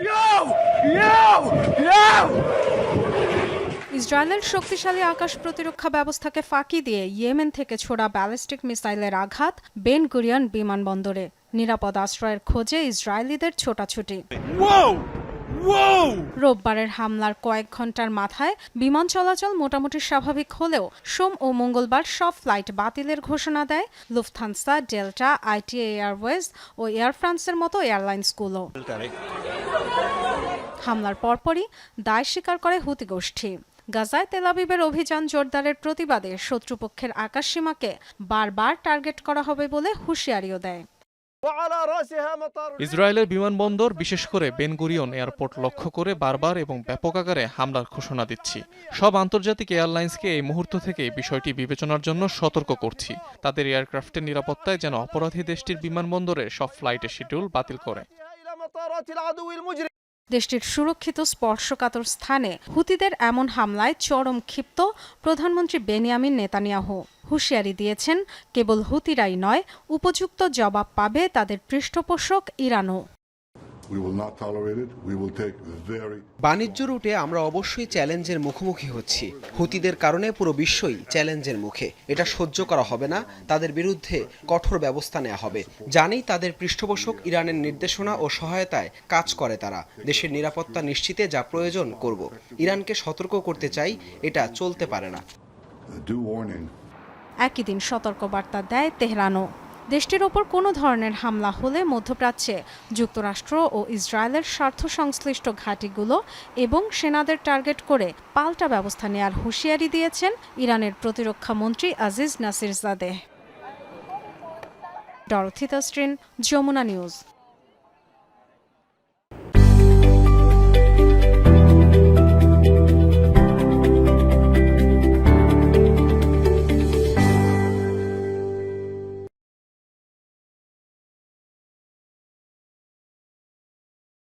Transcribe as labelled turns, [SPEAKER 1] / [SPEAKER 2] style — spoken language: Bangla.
[SPEAKER 1] ইসরায়েলের শক্তিশালী আকাশ প্রতিরক্ষা ব্যবস্থাকে ফাঁকি দিয়ে ইয়েমেন থেকে ছোড়া ব্যালিস্টিক মিসাইলের আঘাত বেন গুরিয়ান বিমানবন্দরে নিরাপদ আশ্রয়ের খোঁজে ইসরায়েলিদের ছোটাছুটি রোববারের হামলার কয়েক ঘন্টার মাথায় বিমান চলাচল মোটামুটি স্বাভাবিক হলেও সোম ও মঙ্গলবার সব ফ্লাইট বাতিলের ঘোষণা দেয় লুফথানসা ডেল্টা আইটি এয়ারওয়েজ ও এয়ার ফ্রান্সের মতো এয়ারলাইন্সগুলো হামলার পরপরই দায় স্বীকার করে হুতি গোষ্ঠী গাজায় তেলাবিবের অভিযান জোরদারের প্রতিবাদে শত্রুপক্ষের আকাশসীমাকে বারবার টার্গেট করা হবে বলে হুঁশিয়ারিও দেয় ইসরায়েলের বিমানবন্দর বিশেষ করে বেনগুরিয়ন এয়ারপোর্ট লক্ষ্য করে বারবার এবং ব্যাপক আকারে হামলার ঘোষণা দিচ্ছি সব আন্তর্জাতিক এয়ারলাইন্সকে এই মুহূর্ত থেকে বিষয়টি বিবেচনার জন্য সতর্ক করছি তাদের এয়ারক্রাফটের নিরাপত্তায় যেন অপরাধী দেশটির বিমানবন্দরে সব ফ্লাইটের শিডিউল বাতিল করে দেশটির সুরক্ষিত স্পর্শকাতর স্থানে হুতিদের এমন হামলায় চরম ক্ষিপ্ত প্রধানমন্ত্রী বেনিয়ামিন নেতানিয়াহু হুঁশিয়ারি দিয়েছেন কেবল হুতিরাই নয় উপযুক্ত জবাব পাবে তাদের পৃষ্ঠপোষক ইরানও বাণিজ্য রুটে আমরা অবশ্যই চ্যালেঞ্জের মুখোমুখি হচ্ছি হুতিদের কারণে পুরো বিশ্বই চ্যালেঞ্জের মুখে এটা সহ্য করা হবে না তাদের বিরুদ্ধে কঠোর ব্যবস্থা নেওয়া হবে জানি তাদের পৃষ্ঠপোষক ইরানের নির্দেশনা ও সহায়তায় কাজ করে তারা দেশের নিরাপত্তা নিশ্চিতে যা প্রয়োজন করব ইরানকে সতর্ক করতে চাই এটা চলতে পারে না
[SPEAKER 2] একই দিন সতর্ক বার্তা দেয় তেহরানও দেশটির ওপর কোনো ধরনের হামলা হলে মধ্যপ্রাচ্যে যুক্তরাষ্ট্র ও ইসরায়েলের স্বার্থ সংশ্লিষ্ট ঘাঁটিগুলো এবং সেনাদের টার্গেট করে পাল্টা ব্যবস্থা নেয়ার হুঁশিয়ারি দিয়েছেন ইরানের প্রতিরক্ষা মন্ত্রী আজিজ নাসিরজাদে ডরথিতাস্ট্রিন যমুনা নিউজ